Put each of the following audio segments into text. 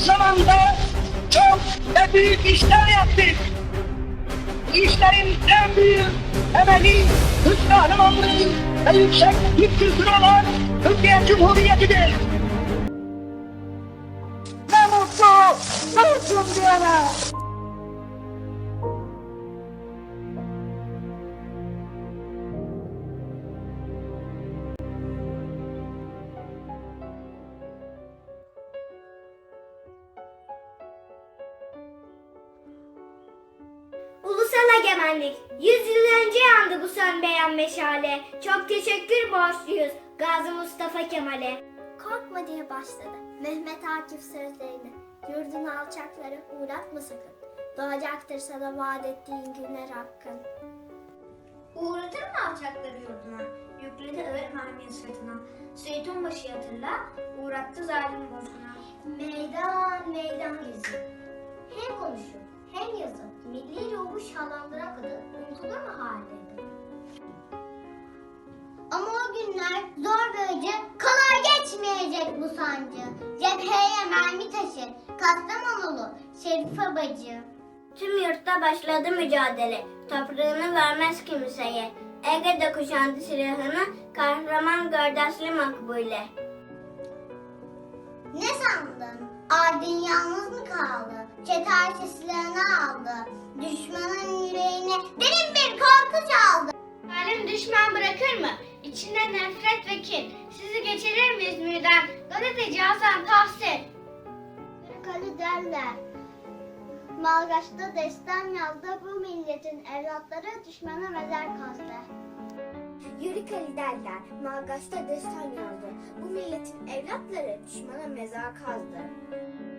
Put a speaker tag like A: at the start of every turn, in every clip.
A: zamanda çok ve büyük işler yaptık. İşlerin en büyük temeli Türk kahramanlığı ve yüksek Türk kültürü olan Türkiye Cumhuriyeti'dir. Ne mutlu Türk'üm diyene.
B: Egemenlik. Yüz yıl önce yandı bu sönmeyen meşale. Çok teşekkür borçluyuz Gazi Mustafa Kemal'e. Korkma diye başladı Mehmet Akif sözlerini. Yurdun alçakları uğratma sakın. Doğacaktır sana vaat ettiğin günler hakkın.
C: Uğratır mı alçakları yurduna? Yükledi ağır mermiyi sırtına. Seyit Onbaşı hatırla, uğrattı zalim bozguna.
B: Meydan meydan gezi. Hem konuşur hem yazır. Milli ruhu şahlandıran kadın unutulur mu halinde? Ama o günler zor ve acı, kolay geçmeyecek bu sancı. Cepheye mermi taşı, Kastamonulu, Şerife bacı. Tüm yurtta başladı mücadele, toprağını vermez kimseye. Ege'de kuşandı silahını, kahraman gardaslı makbule. Ne sandın? Ardın yalnız mı kaldı? Çeter silahını aldı. Düşmanın yüreğine derin bir korku çaldı.
C: Zalim düşman bırakır mı? İçinde nefret ve kin. Sizi geçirir mi İzmir'den? Gazeteci Hasan Tahsin.
B: Kırıkalı derler. Malgaç'ta destan yazdı bu milletin evlatları düşmana mezar kazdı. Yörük Ali derler, Malgaç'ta destan yazdı. Bu milletin evlatları düşmana mezar kazdı.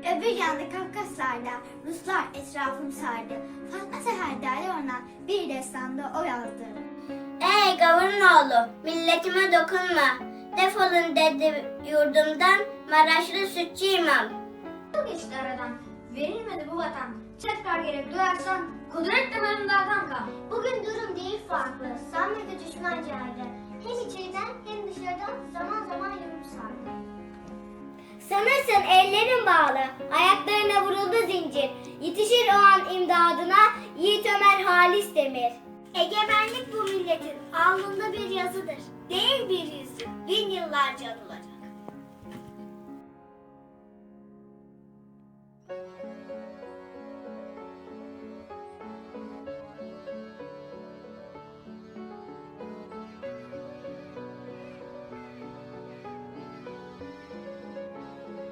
B: Öbür yanda Kafkaslar'da Ruslar etrafım sardı. Fatma Seher derdi ona bir destanda o yazdı. Ey gavurunoğlu, milletime dokunma. Defolun dedi yurdumdan, Maraşlı sütçü imam.
C: Yıl geçti aradan. Verilmedi bu vatan. Tekrar gelip duyarsan kudret damarında kanka.
B: Bugün durum değil farklı. Sanmıyor düşman cahide. Hem içeriden hem dışarıdan sardı. Sanırsın ellerin bağlı, ayaklarına vuruldu zincir. Yetişir o an imdadına Yiğit Ömer Halis Demir. Egemenlik bu milletin alnında bir yazıdır. Değil bir yüzü, bin yıllarca anılır.